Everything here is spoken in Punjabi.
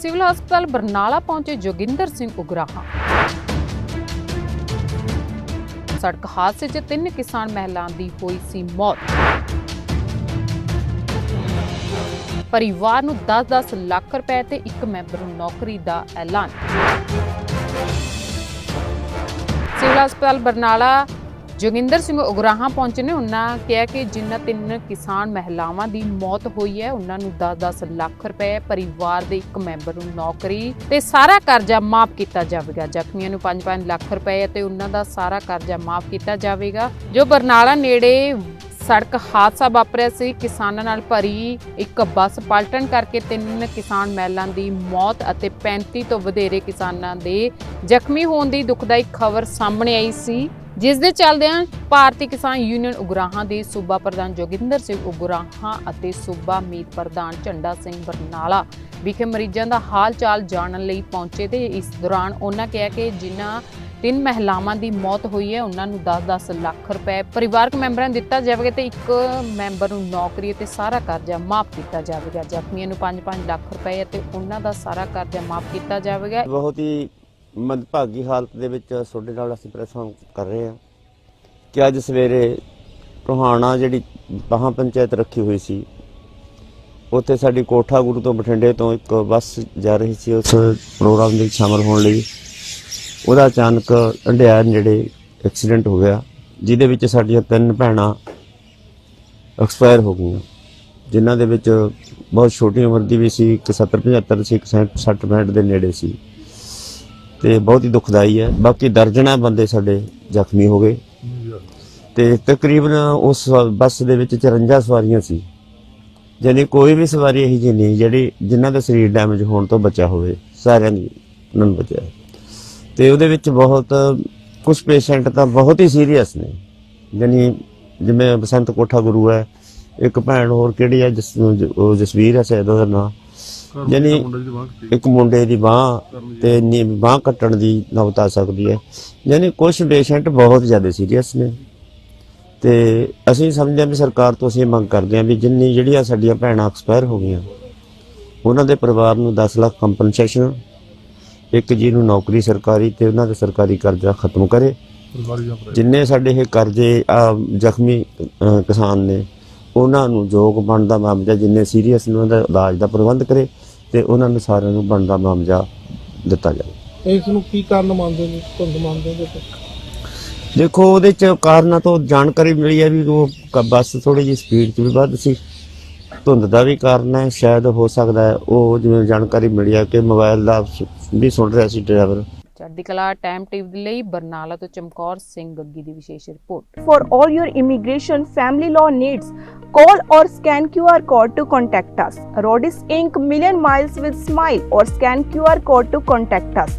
ਸਿਵਲ ਹਸਪਤਾਲ ਬਰਨਾਲਾ ਪਹੁੰਚੇ ਜੋਗਿੰਦਰ ਸਿੰਘ ਉਗਰਾਹਾਂ। ਸੜਕ ਹਾਦਸੇ 'ਚ ਤਿੰਨ ਕਿਸਾਨ ਮਹਿਲਾਵਾਂ ਦੀ ਹੋਈ ਸੀ ਮੌਤ। ਪਰਿਵਾਰ ਨੂੰ 10-10 ਲੱਖ ਰੁਪਏ ਤੇ ਇੱਕ ਮੈਂਬਰ ਨੂੰ ਨੌਕਰੀ ਦਾ ਐਲਾਨ। ਸਿਵਲ ਹਸਪਤਾਲ ਬਰਨਾਲਾ ਜੋਗਿੰਦਰ ਸਿੰਘ ਉਗਰਾਹਾਂ ਪਹੁੰਚੇ ਨੇ। ਉਹਨਾਂ ਕਿਹਾ ਕਿ ਜਿਨ੍ਹਾਂ ਤਿੰਨ ਕਿਸਾਨ ਮਹਿਲਾਵਾਂ ਦੀ ਮੌਤ ਹੋਈ ਹੈ, ਉਹਨਾਂ ਨੂੰ 10-10 ਲੱਖ ਰੁਪਏ ਪਰਿਵਾਰ ਦੇ ਇੱਕ ਮੈਂਬਰ ਨੂੰ ਨੌਕਰੀ ਤੇ ਸਾਰਾ ਕਰਜ਼ਾ ਮਾਫ ਕੀਤਾ ਜਾਵੇਗਾ। ਜ਼ਖਮੀਆਂ ਨੂੰ 5-5 ਲੱਖ ਰੁਪਏ ਤੇ ਉਹਨਾਂ ਦਾ ਸਾਰਾ ਕਰਜ਼ਾ ਮਾਫ ਕੀਤਾ ਜਾਵੇਗਾ। ਜੋ ਬਰਨਾਲਾ ਨੇੜੇ ਸੜਕ ਹਾਦਸਾ ਵਾਪਰਿਆ ਸੀ, ਕਿਸਾਨਾਂ ਨਾਲ ਭਰੀ ਇੱਕ ਬੱਸ ਪਲਟਣ ਕਰਕੇ ਤਿੰਨ ਕਿਸਾਨ ਮਹਿਲਾਂ ਦੀ ਮੌਤ ਅਤੇ 35 ਤੋਂ ਵਧੇਰੇ ਕਿਸਾਨਾਂ ਦੇ ਜ਼ਖਮੀ ਹੋਣ ਦੀ ਦੁਖਦਾਈ ਖਬਰ ਸਾਹਮਣੇ ਆਈ ਸੀ। ਜਿਸ ਦੇ ਚੱਲਦਿਆਂ ਭਾਰਤੀ ਕਿਸਾਨ ਯੂਨੀਅਨ ਉਗਰਾਹਾਂ ਦੇ ਸੂਬਾ ਪ੍ਰਧਾਨ ਜੋਗਿੰਦਰ ਸਿੰਘ ਉਗਰਾਹਾਂ ਅਤੇ ਸੂਬਾ ਮੀਤ ਪ੍ਰਧਾਨ ਝੰਡਾ ਸਿੰਘ ਬਰਨਾਲਾ ਵਿਖੇ ਮਰੀਜ਼ਾਂ ਦਾ ਹਾਲ ਚਾਲ ਜਾਣਨ ਲਈ ਪਹੁੰਚੇ ਤੇ ਇਸ ਦੌਰਾਨ ਉਹਨਾਂ ਕਿਹਾ ਕਿ ਜਿਨ੍ਹਾਂ ਤਿੰਨ ਮਹਿਲਾਵਾਂ ਦੀ ਮੌਤ ਹੋਈ ਹੈ, ਉਹਨਾਂ ਨੂੰ 10-10 ਲੱਖ ਰੁਪਏ ਪਰਿਵਾਰਕ ਮੈਂਬਰਾਂ ਨੂੰ ਦਿੱਤਾ ਜਾਵੇਗਾ ਤੇ ਇੱਕ ਮੈਂਬਰ ਨੂੰ ਨੌਕਰੀ ਅਤੇ ਸਾਰਾ ਕਰਜ਼ਾ ਮਾਫ ਕੀਤਾ ਜਾਵੇਗਾ। ਜ਼ਖਮੀਆਂ ਨੂੰ 5-5 ਲੱਖ ਰੁਪਏ ਅਤੇ ਉਹਨਾਂ ਦਾ ਸਾਰਾ ਕਰਜ਼ਾ ਮਾਫ ਕੀਤਾ ਜਾਵੇਗਾ। ਬਹੁਤ ਹੀ ਮੰਦਭਾਗੀ ਹਾਲਤ ਦੇ ਵਿੱਚ ਤੁਹਾਡੇ ਨਾਲ ਅਸੀਂ ਪ੍ਰੈਸ ਕਰ ਰਹੇ ਹਾਂ ਕਿ ਅੱਜ ਸਵੇਰੇ ਟੋਹਾਣਾ ਜਿਹੜੀ ਬਾਹਾਂ ਪੰਚਾਇਤ ਰੱਖੀ ਹੋਈ ਸੀ, ਉੱਥੇ ਸਾਡੀ ਕੋਠਾ ਗੁਰੂ ਤੋਂ ਬਠਿੰਡੇ ਤੋਂ ਇੱਕ ਬੱਸ ਜਾ ਰਹੀ ਸੀ, ਉਸ ਪ੍ਰੋਗਰਾਮ ਦੇ ਵਿੱਚ ਸ਼ਾਮਲ ਹੋਣ ਲਈ। ਉਹਦਾ ਅਚਾਨਕ ਅੰਡਿਆਰ ਨੇੜੇ ਐਕਸੀਡੈਂਟ ਹੋ ਗਿਆ, ਜਿਹਦੇ ਵਿੱਚ ਸਾਡੀਆਂ ਤਿੰਨ ਭੈਣਾਂ ਐਕਸਪਾਇਰ ਹੋ ਗਈਆਂ, ਜਿਨ੍ਹਾਂ ਦੇ ਵਿੱਚ ਬਹੁਤ ਛੋਟੀ ਉਮਰ ਦੀ ਵੀ ਸੀ, ਇੱਕ 70 75 ਸੀ, ਇੱਕ 60 65 ਦੇ ਨੇੜੇ ਸੀ। ਤੇ ਬਹੁਤ ਹੀ ਦੁਖਦਾਈ ਹੈ। ਬਾਕੀ ਦਰਜਣਾ ਬੰਦੇ ਸਾਡੇ ਜ਼ਖਮੀ ਹੋ ਗਏ। ਤੇ ਤਕਰੀਬਨ ਉਸ ਬੱਸ ਦੇ ਵਿੱਚ 54 ਸਵਾਰੀਆਂ ਸੀ। ਯਾਨੀ ਕੋਈ ਵੀ ਸਵਾਰੀ ਇਹੀ ਜਿਹੀ ਨਹੀਂ, ਜਿਹੜੀ ਜਿਨ੍ਹਾਂ ਦਾ ਸਰੀਰ ਡੈਮੇਜ ਹੋਣ ਤੋਂ ਬਚਿਆ ਹੋਵੇ, ਸਾਰਿਆਂ ਦੀ ਉਹਨਾਂ ਨੂੰ ਬਚਿਆ ਤੇ ਉਹਦੇ ਵਿੱਚ ਬਹੁਤ ਕੁਝ ਪੇਸ਼ੈਂਟ ਤਾਂ ਬਹੁਤ ਹੀ ਸੀਰੀਅਸ ਨੇ। ਯਾਨੀ ਜਿਵੇਂ ਬਸੰਤ ਕੋਠਾ ਗੁਰੂ ਹੈ, ਇੱਕ ਭੈਣ ਹੋਰ ਕਿਹੜੀ ਹੈ, ਜਿਸ ਜਸਵੀਰ ਹੈ ਸ਼ਾਇਦ ਉਹਦਾ ਨਾਂ। ਯਾਨੀ ਇੱਕ ਮੁੰਡੇ ਦੀ ਬਾਹ ਤੇ ਨੀ ਬਾਹ ਕੱਟਣ ਦੀ ਨੌਬਤ ਆ ਸਕਦੀ ਹੈ। ਯਾਨੀ ਕੁਝ ਪੇਸ਼ੈਂਟ ਬਹੁਤ ਜ਼ਿਆਦਾ ਸੀਰੀਅਸ ਨੇ। ਤੇ ਅਸੀਂ ਸਮਝਦੇ ਹਾਂ ਵੀ ਸਰਕਾਰ ਤੋਂ ਅਸੀਂ ਮੰਗ ਕਰਦੇ ਹਾਂ ਵੀ ਜਿੰਨੀ ਜਿਹੜੀਆਂ ਸਾਡੀਆਂ ਭੈਣਾਂ ਐਕਸਪਾਇਰ ਹੋ ਗਈਆਂ ਉਹਨਾਂ ਦੇ ਪਰਿਵਾਰ ਨੂੰ 10 ਲੱਖ ਕੰਪਨਸੇਸ਼ਨ ਇੱਕ ਜੀ ਨੂੰ ਨੌਕਰੀ ਸਰਕਾਰੀ ਤੇ ਉਹਨਾਂ ਦਾ ਸਰਕਾਰੀ ਕਰਜ਼ਾ ਖਤਮ ਕਰੇ। ਜਿੰਨੇ ਸਾਡੇ ਇਹ ਕਰਜ਼ੇ ਆ, ਜ਼ਖਮੀ ਕਿਸਾਨ ਨੇ ਉਹਨਾਂ ਨੂੰ ਯੋਗ ਬਣਦਾ ਮੁਆਵਜ਼ਾ ਜਿੰਨੇ ਸੀਰੀਅਸ ਨੇ ਉਹਨਾਂ ਦਾ ਇਲਾਜ ਦਾ ਪ੍ਰਬੰਧ ਕਰੇ। ਤੇ ਉਹਨਾਂ ਨੂੰ ਸਾਰਿਆਂ ਨੂੰ ਬਣਦਾ ਮੁਆਵਜ਼ਾ ਦਿੱਤਾ ਜਾਵੇ। ਇਸ ਨੂੰ ਕੀ ਕਾਰਨ ਮੰਨਦੇ ਨੇ ਧੁੰਦ ਮੰਨਦੇ ਨੇ ਦੇਖੋ ਉਹਦੇ ਚ ਕਾਰਨਾਂ ਤੋਂ ਜਾਣਕਾਰੀ ਮਿਲੀ ਹੈ ਵੀ ਉਹ ਬੱਸ ਥੋੜੀ ਜਿਹੀ ਸਪੀਡ 'ਚ ਵੀ ਵੱਧ ਸੀ। ਧੁੰਦ ਦਾ ਵੀ ਕਾਰਨ ਹੈ ਸ਼ਾਇਦ ਹੋ ਸਕਦਾ ਹੈ ਉਹ ਜਿਵੇਂ ਜਾਣਕਾਰੀ ਮਿਲੀ ਹੈ ਕਿ ਮੋਬਾਈਲ ਦਾ ਵੀ ਸੁਣ ਰਿਹਾ ਸੀ ਡਰਾਈਵਰ। ਚੜ੍ਹਦੀ ਕਲਾ ਟਾਈਮ ਟਿਪ ਲਈ ਬਰਨਾਲਾ ਤੋਂ ਚਮਕੌਰ ਸਿੰਘ ਗੱਗੀ ਦੀ ਵਿਸ਼ੇਸ਼ report for all your immigration family law needs call or scan QR code to contact us Roadies Inc million miles with smile or scan QR code to contact us